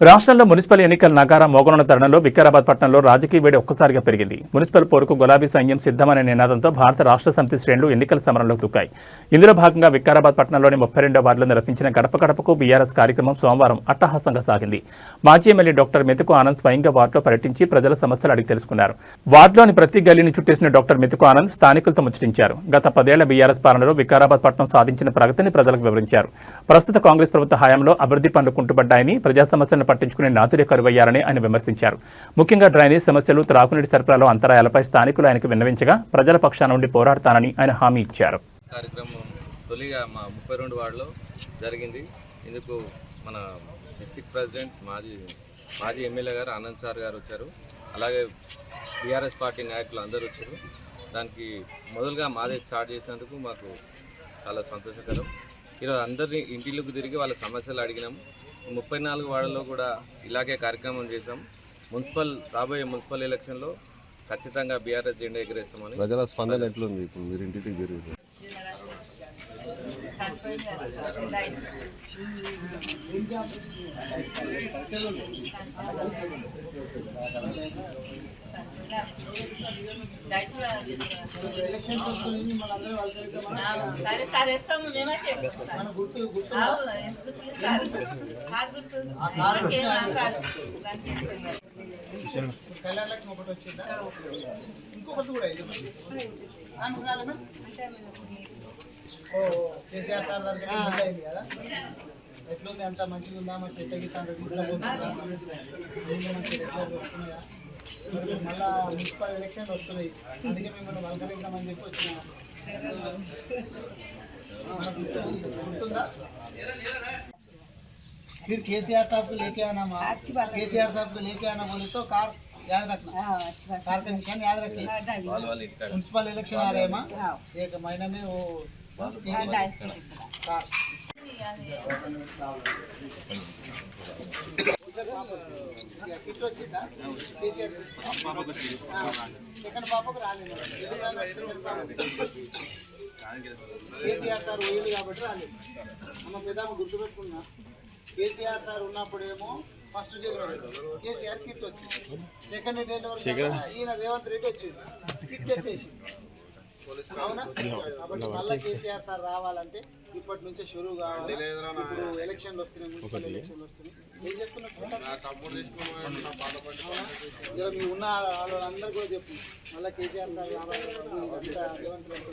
రాష్ట్రంలో మున్సిపల్ ఎన్నికల నగారా మోగనున్న తరుణంలో వికారాబాద్ పట్టణంలో రాజకీయ వేడి ఒక్కసారిగా పెరిగింది. మున్సిపల్ పోరుకు గులాబీ సైన్యం సిద్ధమనే నినాదంతో భారత రాష్ట్ర సమితి శ్రేణులు ఎన్నికల సమరంలోకి దూకాయి. ఇందులో భాగంగా వికారాబాద్ పట్టణంలోని ముప్పై రెండో వార్డులో నిర్వహించిన గడప గడపకు బీఆర్ఎస్ కార్యక్రమం సోమవారం అట్టహాసంగా సాగింది. మాజీ ఎమ్మెల్యే డాక్టర్ మెతుకు ఆనంద్ స్వయంగా వార్డులో పర్యటించి ప్రజల సమస్యలు అడిగి తెలుసుకున్నారు. వార్డులోని ప్రతి గల్లీని చుట్టేసిన డాక్టర్ మెతుకు ఆనంద్ స్థానికులతో ముచ్చటించారు. గత పదేళ్ళ బీఆర్ఎస్ పాలనలో వికారాబాద్ పట్టణం సాధించిన ప్రగతిని ప్రజలకు వివరించారు. ప్రస్తుత కాంగ్రెస్ ప్రభుత్వ హయాంలో అభివృద్ధి పనులు కుంటుపడ్డాయని ప్రజా సమస్యలను పట్టించుకునే నాతుడే కరువయ్యారని ఆయన విమర్శించారు. ముఖ్యంగా డ్రైనేజ్ సమస్యలు త్రాగునీటి సరఫరాలో అంతరాయాలపై స్థానికులు ఆయనకు విన్నవించగా ప్రజల పక్షాన నుండి పోరాడతానని ఆయన హామీ ఇచ్చారు. కార్యక్రమం తొలిగా మా ముప్పై రెండు వార్డులో జరిగింది. ఇందుకు మన డిస్టిక్ ప్రెసిడెంట్ మాజీ మాజీ ఎమ్మెల్యే గారు ఆనంద్ సార్ గారు వచ్చారు. అలాగే బీఆర్ఎస్ పార్టీ నాయకులు అందరూ వచ్చారు. దానికి మొదలుగా మాదే స్టార్ట్ చేసినందుకు మాకు చాలా సంతోషకరం. ఈరోజు అందరినీ ఇంటిలోకి తిరిగి వాళ్ళ సమస్యలు అడిగినాం. ముప్పై నాలుగు వార్డుల్లో కూడా ఇలాగే కార్యక్రమం చేసాం మున్సిపల్ రాబోయే మున్సిపల్ ఎలక్షన్లో ఖచ్చితంగా బీఆర్ఎస్ జెండా ఎగరేస్తామని ప్రజల స్పందన ఎట్లుంది ఇప్పుడు మీరు ఇంటికి తిరిగి? సరే సరే ఇస్తాము మేమైతే. కళ్యాణలక్ష్మి ఒకటి వచ్చిందా? ఇంకొకటి కూడా ఇది ఓ కేసీఆర్ సార్ దగ్గర ముందు అయింది కదా? ఎట్లుంది? అంత మంచిగా ఉందా మరి సెట్ అయ్యి తీసుకుపోతున్నారా నీళ్ళు మంచిగా రెగ్యులర్ వస్తున్నాయా మరి మళ్ళా మున్సిపల్ ఎలక్షన్ వస్తున్నాయి అందుకే మిమ్మల్ని వలకరిద్దామని చెప్పి వచ్చిన గుర్తుందా फिर केसीआर साहब को लेके आना माँ केसीआर साहब को लेके आना बोले तो कार याद रखना कार का निशान याद रखिए म्यूनसिपल इलेक्शन आ रहे हैं माँ एक महीने में वो कार కిట్ వచ్చిందా? కేసీఆర్ సెకండ్ పాపకు రాలేదు. కేసీఆర్ సార్ పోయింది కాబట్టి రాలేదు. అమ్మ పెద్దామ గుర్తుపెట్టుకున్నా. కేసీఆర్ సార్ ఉన్నప్పుడేమో ఫస్ట్ కేసీఆర్ కిట్ వచ్చింది. సెకండ్ డెలివరీ ఈయన రేవంత్ రెడ్డి వచ్చింది కిట్ ఎత్తేసి అవునా? కాబట్టి మళ్ళీ కేసీఆర్ సార్ రావాలంటే ఇప్పటి నుంచే షురూ కావాలి? ఇప్పుడు ఎలక్షన్లు వస్తున్నాయి మున్సిపల్ ఎలక్షన్లు వస్తున్నాయి. ఏం చేస్తున్నారు జర మీ ఉన్న వాళ్ళందరూ కూడా చెప్పు. మళ్ళీ కేసీఆర్ సార్ రావాలి ఇదంతా రేవంత్ రెడ్డి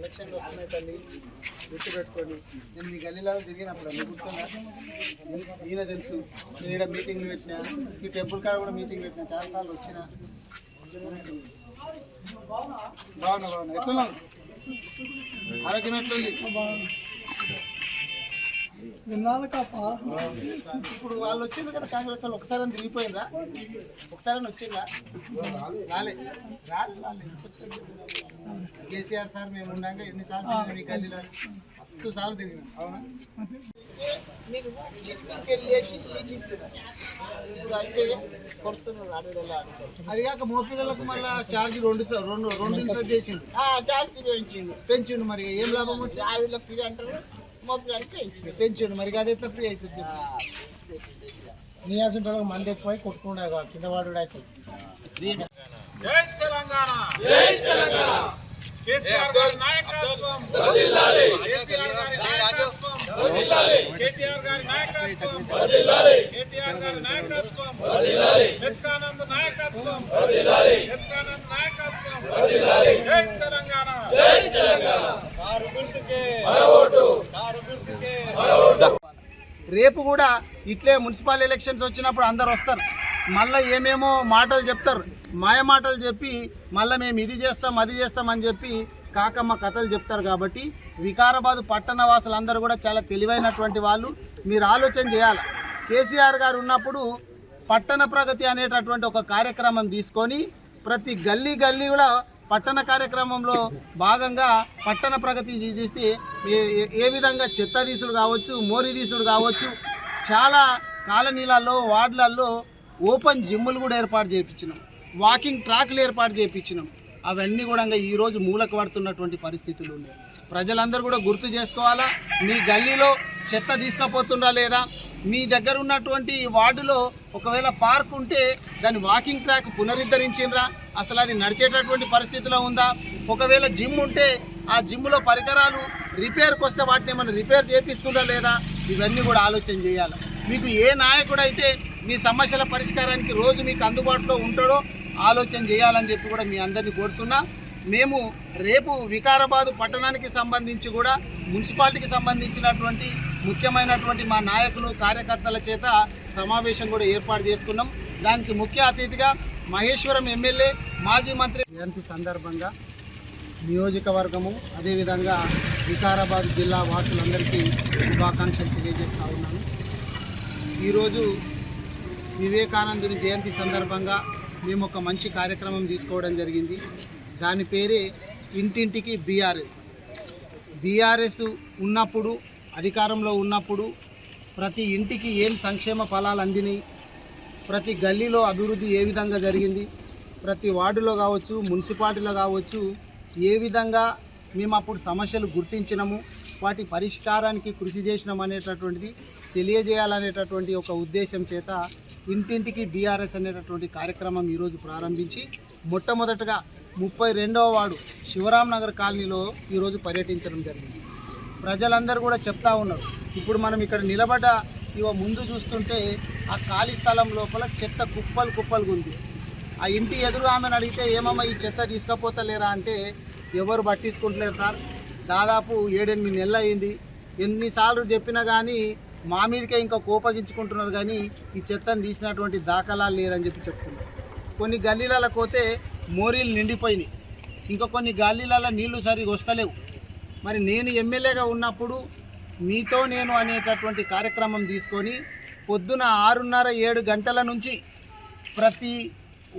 ఎలక్షన్లు వస్తున్నాయి తల్లి గుర్తుపెట్టుకొని నేను మీ గల్లీలో తిరిగినప్పుడు అన్ని గుర్తున్నా ఈయన తెలుసు. నేను ఇక్కడ మీటింగ్లు పెట్టినా. ఈ టెంపుల్ కాడ కూడా మీటింగ్ పెట్టినా. చాలా సార్లు వచ్చిన. బాగున్నా బాగున్నా. ఎట్లా ఆరోగ్యం ఎట్లుంది? ఇప్పుడు వాళ్ళు వచ్చింది కదా కాంగ్రెస్ వాళ్ళు ఒకసారి అని తిరిగిపోయిందా ఒకసారి అని వచ్చిందా రాలే. రాలే రాలే. కేసీఆర్ సార్ మేము ఉన్నాక ఎన్నిసార్లు ఈ గల్లీలో మస్తు సార్లు తిరిగినాం. అవునా? అయితే కొడుతున్నారు అది కాక మోపిల్లలకు మళ్ళీ ఛార్జ్ రెండు రెండు రెండు ఇంత చేసిండు. ఛార్జ్ పెంచిండు. పెంచిండు మరి ఏం లాభం ఫ్రీ అంటారు. పెంచిండు మరి అది ఎట్లా ఫ్రీ అవుతుంది చెప్పు. నీ మంది ఎక్కువ కొట్టుకుండే కింద వాడు అవుతుంది జై తెలంగాణ! జై తెలంగాణ! కేసీఆర్ గారి నాయకత్వం! కేసీఆర్ గారి నాయకత్వం! కేటీఆర్ గారి నాయకత్వం! కేటీఆర్ గారి నాయకత్వం! నిత్యానంద్ నాయకత్వం! నిత్యానంద్ నాయకత్వం! జై తెలంగాణ! జై తెలంగాణ! కారు గుర్తుకే! కారు గుర్తుకే రేపు కూడా ఇట్లే మున్సిపల్ ఎలక్షన్స్ వచ్చినప్పుడు అందరు వస్తారు. మళ్ళీ ఏమేమో మాటలు చెప్తారు. మాయ మాటలు చెప్పి మళ్ళీ మేము ఇది చేస్తాం అది చేస్తాం అని చెప్పి కాకమ్మ కథలు చెప్తారు కాబట్టి వికారాబాద్ పట్టణ వాసులందరూ కూడా చాలా తెలివైనటువంటి వాళ్ళు. మీరు ఆలోచన చేయాలి. కేసీఆర్ గారు ఉన్నప్పుడు పట్టణ ప్రగతి అనేటటువంటి ఒక కార్యక్రమం తీసుకొని ప్రతి గల్లీ గల్లీ కూడా పట్టణ కార్యక్రమంలో భాగంగా పట్టణ ప్రగతి చేస్తే ఏ- ఏ విధంగా చెత్త తీసుడు కావచ్చు మోరి తీసుడు కావచ్చు చాలా కాలనీలలో వార్డులలో ఓపెన్ జిమ్ములు కూడా ఏర్పాటు చేయించినాం. వాకింగ్ ట్రాక్లు ఏర్పాటు చేయించినాం. అవన్నీ కూడా ఈరోజు మూలకు పడుతున్నటువంటి పరిస్థితులు ఉన్నాయి. ప్రజలందరూ కూడా గుర్తు చేసుకోవాలా? మీ గల్లీలో చెత్త తీసుకుపోతుండ్రా లేదా? మీ దగ్గర ఉన్నటువంటి వార్డులో ఒకవేళ పార్క్ ఉంటే దాని వాకింగ్ ట్రాక్ పునరుద్ధరించిండ్రా? అసలు అది నడిచేటటువంటి పరిస్థితిలో ఉందా? ఒకవేళ జిమ్ ఉంటే ఆ జిమ్లో పరికరాలు రిపేర్కి వస్తే వాటిని ఏమైనా రిపేర్ చేపిస్తుందా లేదా? ఇవన్నీ కూడా ఆలోచన చేయాలి. మీకు ఏ నాయకుడు అయితే మీ సమస్యల పరిష్కారానికి రోజు మీకు అందుబాటులో ఉంటాడో ఆలోచన చేయాలని చెప్పి కూడా మీ అందరినీ కోరుతున్నా. మేము రేపు వికారాబాదు పట్టణానికి సంబంధించి కూడా మున్సిపాలిటీకి సంబంధించినటువంటి ముఖ్యమైనటువంటి మా నాయకులు కార్యకర్తల చేత సమావేశం కూడా ఏర్పాటు చేసుకున్నాం. దానికి ముఖ్య అతిథిగా మహేశ్వరం ఎమ్మెల్యే మాజీ మంత్రి జయంతి సందర్భంగా నియోజకవర్గము అదేవిధంగా వికారాబాద్ జిల్లా వాసులందరికీ శుభాకాంక్షలు తెలియజేస్తూ ఉన్నాను. ఈరోజు వివేకానందుని జయంతి సందర్భంగా మేము ఒక మంచి కార్యక్రమం తీసుకోవడం జరిగింది. దాని పేరే ఇంటింటికి బీఆర్ఎస్. బీఆర్ఎస్ ఉన్నప్పుడు అధికారంలో ఉన్నప్పుడు ప్రతి ఇంటికి ఏం సంక్షేమ ఫలాలు అందినాయి? ప్రతి గల్లీలో అభివృద్ధి ఏ విధంగా జరిగింది? ప్రతి వార్డులో కావచ్చు మున్సిపాలిటీలో కావచ్చు ఏ విధంగా మేము అప్పుడు సమస్యలు గుర్తించినము? వాటి పరిష్కారానికి కృషి చేసినాం అనేటటువంటిది తెలియజేయాలనేటటువంటి ఒక ఉద్దేశం చేత ఇంటింటికి బీఆర్ఎస్ అనేటటువంటి కార్యక్రమం ఈరోజు ప్రారంభించి మొట్టమొదటగా ముప్పై రెండవ వార్డు శివరాం నగర్ కాలనీలో ఈరోజు పర్యటించడం జరిగింది. ప్రజలందరూ కూడా చెప్తా ఉన్నారు. ఇప్పుడు మనం ఇక్కడ నిలబడ్డ ఇవ ముందు చూస్తుంటే ఆ ఖాళీ స్థలం లోపల చెత్త కుప్పలు కుప్పలుగా ఉంది. ఆ ఇంటి ఎదురు ఆమెను అడిగితే ఏమమ్మా ఈ చెత్త తీసుకపోతలేరా? అంటే ఎవరు పట్టించుకుంటలేరు సార్. దాదాపు ఏడెనిమిది నెలలు అయింది. ఎన్నిసార్లు చెప్పినా కానీ మా మీదకే ఇంకా కోపగించుకుంటున్నారు కానీ ఈ చెత్తను తీసినటువంటి దాఖలాలు లేదని చెప్పి చెప్తున్నారు. కొన్ని గల్లీలలో పోతే మోరీలు నిండిపోయినాయి. ఇంకా కొన్ని గల్లీలలో నీళ్ళు సరిగా వస్తలేవు. మరి నేను ఎమ్మెల్యేగా ఉన్నప్పుడు మీతో నేను అనేటటువంటి కార్యక్రమం తీసుకొని పొద్దున ఆరున్నర ఏడు గంటల నుంచి ప్రతి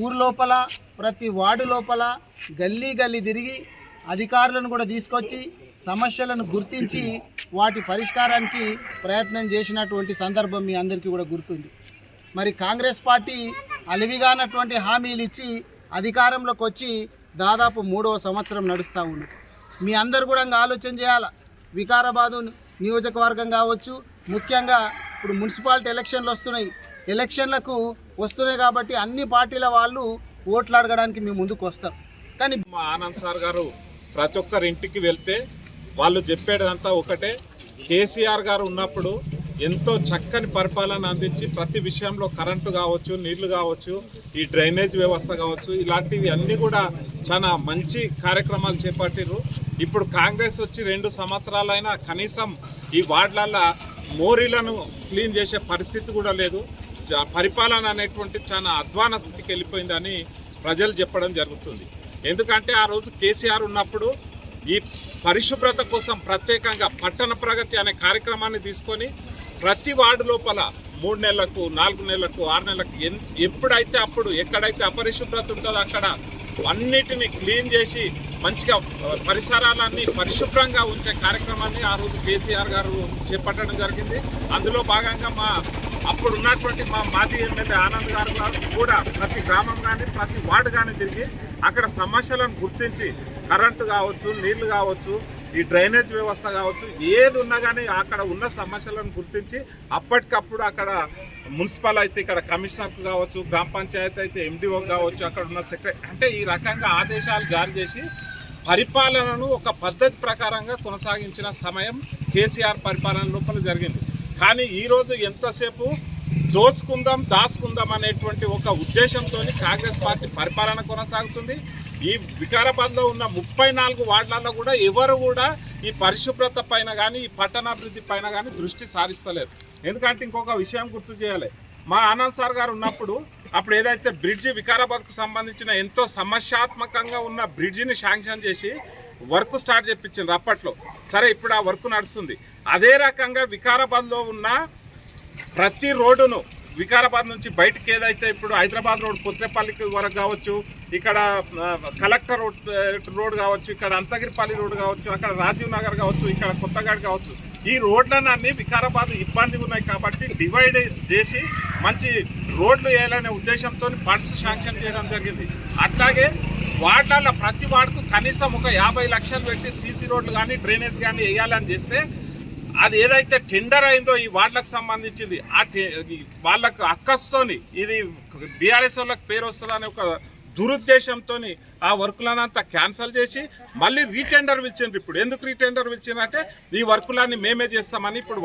ఊరు లోపల ప్రతి వార్డు లోపల గల్లీ గల్లీ తిరిగి అధికారులను కూడా తీసుకొచ్చి సమస్యలను గుర్తించి వాటి పరిష్కారానికి ప్రయత్నం చేసినటువంటి సందర్భం మీ అందరికీ కూడా గుర్తుంది. మరి కాంగ్రెస్ పార్టీ అలివిగానటువంటి హామీలు ఇచ్చి అధికారంలోకి వచ్చి దాదాపు మూడవ సంవత్సరం నడుస్తూ ఉంది. మీ అందరు కూడా ఇంకా ఆలోచన చేయాలి? వికారాబాదు నియోజకవర్గం కావచ్చు ముఖ్యంగా ఇప్పుడు మున్సిపాలిటీ ఎలక్షన్లు వస్తున్నాయి. ఎలక్షన్లకు వస్తున్నాయి కాబట్టి అన్ని పార్టీల వాళ్ళు ఓట్లు అడగడానికి మేము ముందుకు వస్తారు. కానీ మా ఆనంద్ సార్ గారు ప్రతి ఒక్కరి ఇంటికి వెళ్తే వాళ్ళు చెప్పేదంతా ఒకటే. కేసీఆర్ గారు ఉన్నప్పుడు ఎంతో చక్కని పరిపాలన అందించి ప్రతి విషయంలో కరెంటు కావచ్చు నీళ్ళు కావచ్చు ఈ డ్రైనేజ్ వ్యవస్థ కావచ్చు ఇలాంటివి అన్నీ కూడా చాలా మంచి కార్యక్రమాలు చేపట్టిరు ఇప్పుడు కాంగ్రెస్ వచ్చి రెండు సంవత్సరాలైనా కనీసం ఈ వార్డులల్లో మోరీలను క్లీన్ చేసే పరిస్థితి కూడా లేదు. పరిపాలన అనేటువంటి చాలా అధ్వాన స్థితికి వెళ్ళిపోయిందని ప్రజలు చెప్పడం జరుగుతుంది. ఎందుకంటే ఆ రోజు కేసీఆర్ ఉన్నప్పుడు ఈ పరిశుభ్రత కోసం ప్రత్యేకంగా పట్టణ ప్రగతి అనే కార్యక్రమాన్ని తీసుకొని ప్రతి వార్డు లోపల మూడు నెలలకు నాలుగు నెలలకు ఆరు నెలలకు ఎప్పుడైతే అప్పుడు ఎక్కడైతే అపరిశుభ్రత ఉంటుందో అక్కడ అన్నిటిని క్లీన్ చేసి మంచిగా పరిసరాలన్నీ పరిశుభ్రంగా ఉంచే కార్యక్రమాన్ని ఆ రోజు కేసీఆర్ గారు చేపట్టడం జరిగింది. అందులో భాగంగా మా అప్పుడు ఉన్నటువంటి మా మాజీ ఎమ్మెల్యే ఆనంద్ గారు కూడా ప్రతి గ్రామం కానీ ప్రతి వార్డు కానీ తిరిగి అక్కడ సమస్యలను గుర్తించి కరెంటు కావచ్చు నీళ్ళు కావచ్చు ఈ డ్రైనేజ్ వ్యవస్థ కావచ్చు ఏది ఉన్నా కానీ అక్కడ ఉన్న సమస్యలను గుర్తించి అప్పటికప్పుడు అక్కడ మున్సిపల్ అయితే ఇక్కడ కమిషనర్ కావచ్చు గ్రామ పంచాయతీ అయితే ఎండిఓ కావచ్చు అక్కడ ఉన్న సెక్రటరీ అంటే ఈ రకంగా ఆదేశాలు జారీ చేసి పరిపాలనను ఒక పద్ధతి ప్రకారంగా కొనసాగించిన సమయం కేసీఆర్ పరిపాలన లోపల జరిగింది. కానీ ఈరోజు ఎంతసేపు దోచుకుందాం దాచుకుందాం అనేటువంటి ఒక ఉద్దేశంతో కాంగ్రెస్ పార్టీ పరిపాలన కొనసాగుతుంది. ఈ వికారాబాద్లో ఉన్న ముప్పై నాలుగు వార్డులలో కూడా ఎవరు కూడా ఈ పరిశుభ్రత పైన కానీ ఈ పట్టణాభివృద్ధి పైన కానీ దృష్టి సారిస్తలేరు. ఎందుకంటే ఇంకొక విషయం గుర్తు చేయాలి. మా ఆనంద్ సార్ గారు ఉన్నప్పుడు అప్పుడు ఏదైతే బ్రిడ్జి వికారాబాద్కు సంబంధించిన ఎంతో సమస్యాత్మకంగా ఉన్న బ్రిడ్జిని శాంక్షన్ చేసి వర్క్ స్టార్ట్ చేయించిండ్రు అప్పట్లో. సరే ఇప్పుడు ఆ వర్క్ నడుస్తుంది. అదే రకంగా వికారాబాద్లో ఉన్న ప్రతి రోడ్డును వికారాబాద్ నుంచి బయటకు ఏదైతే ఇప్పుడు హైదరాబాద్ రోడ్ కొత్తపల్లికి వరకు కావచ్చు ఇక్కడ కలెక్టర్ రోడ్ రోడ్ కావచ్చు ఇక్కడ అంతగిరిపల్లి రోడ్ కావచ్చు అక్కడ రాజీవ్ నగర్ కావచ్చు ఇక్కడ కొత్తగాడ్ కావచ్చు ఈ రోడ్లన్నీ వికారాబాద్ ఇబ్బంది ఉన్నాయి కాబట్టి డివైడ్ చేసి మంచి రోడ్లు వేయాలనే ఉద్దేశంతో ఫండ్స్ శాంక్షన్ చేయడం జరిగింది. అట్లాగే వార్డులలో ప్రతి వార్డుకు కనీసం ఒక యాభై లక్షలు పెట్టి సీసీ రోడ్లు కానీ డ్రైనేజ్ కానీ వేయాలని చేస్తే అది ఏదైతే టెండర్ అయిందో ఈ వార్డులకు సంబంధించింది ఆ టె- వాళ్ళకు అక్కస్తోని ఇది బీఆర్ఎస్ వాళ్ళకి పేరు వస్తుందని ఒక దురుద్దేశంతో ఆ వర్కులనంతా క్యాన్సిల్ చేసి మళ్ళీ రీటెండర్ పిలిచిండ్రు ఇప్పుడు. ఎందుకు రీటెండర్ పిలిచిండ్రంటే ఈ వర్కులన్నీ మేమే చేస్తామని ఇప్పుడు